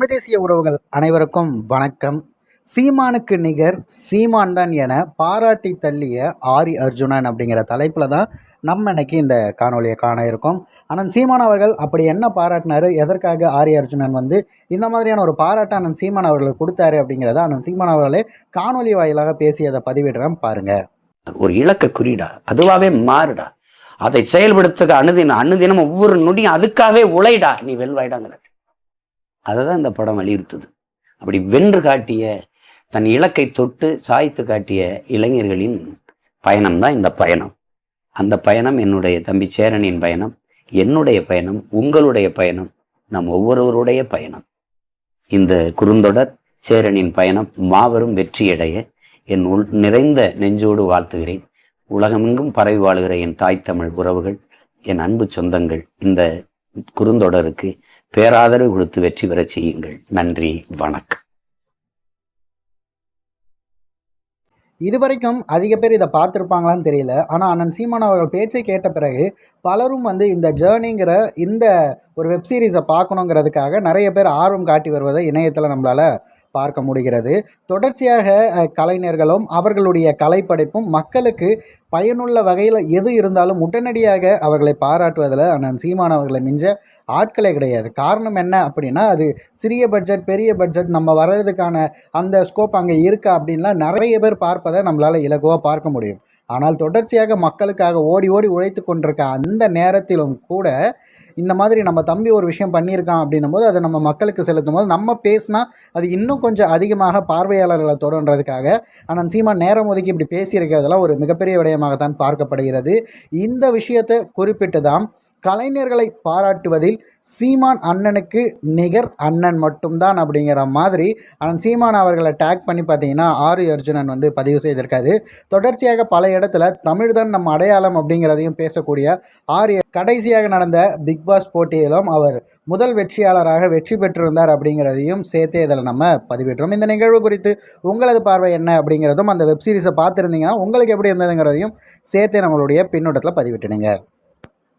தமிழ் தேசிய உறவுகள் அனைவருக்கும் வணக்கம். சீமானுக்கு நிகர் சீமான் தான் என பாராட்டி தள்ளிய ஆரி அர்ஜுனன் அப்படிங்கிற தலைப்பில் தான் நம்ம இன்னைக்கு இந்த காணொலியை காண இருக்கோம். அண்ணன் சீமான் அவர்கள் அப்படி என்ன பாராட்டினாரு? எதற்காக ஆரி அர்ஜுனன் வந்து இந்த மாதிரியான ஒரு பாராட்டை அண்ணன் சீமான் அவர்களுக்கு கொடுத்தாரு அப்படிங்கிறத அண்ணன் சீமான் அவர்களே காணொலி வாயிலாக பேசியதை பதிவிடுறேன் பாருங்க. ஒரு இலக்க குறிடா அதுவாகவே மாறுடா. அதை செயல்படுத்துக அணுதினம் அணுதினம் ஒவ்வொரு நொடியும் அதுக்காகவே உழைடா நீ வெல்வாயிடாங்கிற. அதை தான் இந்த படம் வலியுறுத்துது. அப்படி வென்று காட்டிய தன் இலக்கை தொட்டு சாய்த்து காட்டிய இளைஞர்களின் பயணம் தான் இந்த பயணம். அந்த பயணம் என்னுடைய தம்பி சேரனின் பயணம் என்னுடைய பயணம் உங்களுடைய பயணம் நம் ஒவ்வொருவருடைய பயணம். இந்த குறுந்தொடர் சேரனின் பயணம் மாபெரும் வெற்றியடைய என் உள் நிறைந்த நெஞ்சோடு வாழ்த்துகிறேன். உலகமெங்கும் பரவி வாழுகிற என் தாய் தமிழ் உறவுகள் என் அன்பு சொந்தங்கள் இந்த குறுந்தொடருக்கு பேராதரவு கொடுத்து வெற்றி பெறச் செய்யுங்கள். நன்றி வணக்கம். இதுவரைக்கும் அதிக பேர் இதை பார்த்துருப்பாங்களான்னு தெரியல. ஆனால் அண்ணன் சீமான் அவர்கள் பேச்சை கேட்ட பிறகு பலரும் வந்து இந்த ஜேர்னிங்கிற இந்த ஒரு வெப்சீரிஸை பார்க்கணுங்கிறதுக்காக நிறைய பேர் ஆர்வம் காட்டி வருவதை இணையத்தில் நம்மளால் பார்க்க முடிகிறது. தொடர்ச்சியாக கலைஞர்களும் அவர்களுடைய கலைப்படைப்பும் மக்களுக்கு பயனுள்ள வகையில் எது இருந்தாலும் உடனடியாக அவர்களை பாராட்டுவதில் அண்ணன் சீமான் அவர்களை மிஞ்ச ஆட்களே கிடையாது. காரணம் என்ன அப்படின்னா அது சிறிய பட்ஜெட் பெரிய பட்ஜெட் நம்ம வர்றதுக்கான அந்த ஸ்கோப் அங்கே இருக்கா அப்படின்லாம் நிறைய பேர் பார்ப்பதை நம்மளால் இலகுவாக பார்க்க முடியும். ஆனால் தொடர்ச்சியாக மக்களுக்காக ஓடி ஓடி உழைத்து கொண்டிருக்க அந்த நேரத்திலும் கூட இந்த மாதிரி நம்ம தம்பி ஒரு விஷயம் பண்ணியிருக்கான் அப்படின்னும் போது அதை நம்ம மக்களுக்கு செலுத்தும் போது நம்ம பேசினா அது இன்னும் கொஞ்சம் அதிகமாக பார்வையாளர்களை தொடன்றதுக்காக ஆனால் சீமா நேரம் ஒதுக்கி இப்படி பேசியிருக்கிறதெல்லாம் ஒரு மிகப்பெரிய விடயமாகத்தான் பார்க்கப்படுகிறது. இந்த விஷயத்தை குறிப்பிட்டு தான் கலைஞர்களை பாராட்டுவதில் சீமான் அண்ணனுக்கு நிகர் அண்ணன் மட்டும்தான் அப்படிங்கிற மாதிரி அண்ணன் சீமான் அவர்களை டேக் பண்ணி பார்த்தீங்கன்னா ஆரி அர்ஜுனன் வந்து பதிவு செய்திருக்காரு. தொடர்ச்சியாக பல இடத்துல தமிழ் தான் நம்ம அடையாளம் அப்படிங்கிறதையும் பேசக்கூடிய ஆரிய கடைசியாக நடந்த பிக் பாஸ் போட்டியிலும் அவர் முதல் வெற்றியாளராக வெற்றி பெற்றிருந்தார் அப்படிங்கிறதையும் சேர்த்தே இதில் நம்ம பதிவிட்டுறோம் இந்த நிகழ்வு குறித்து உங்களது பார்வை என்ன அப்படிங்கிறதும் அந்த வெப்சீரிஸை பார்த்துருந்தீங்கன்னா உங்களுக்கு எப்படி இருந்ததுங்கிறதையும் சேர்த்தே நம்மளுடைய பின்னோட்டத்தில் பதிவிட்டுடுங்க.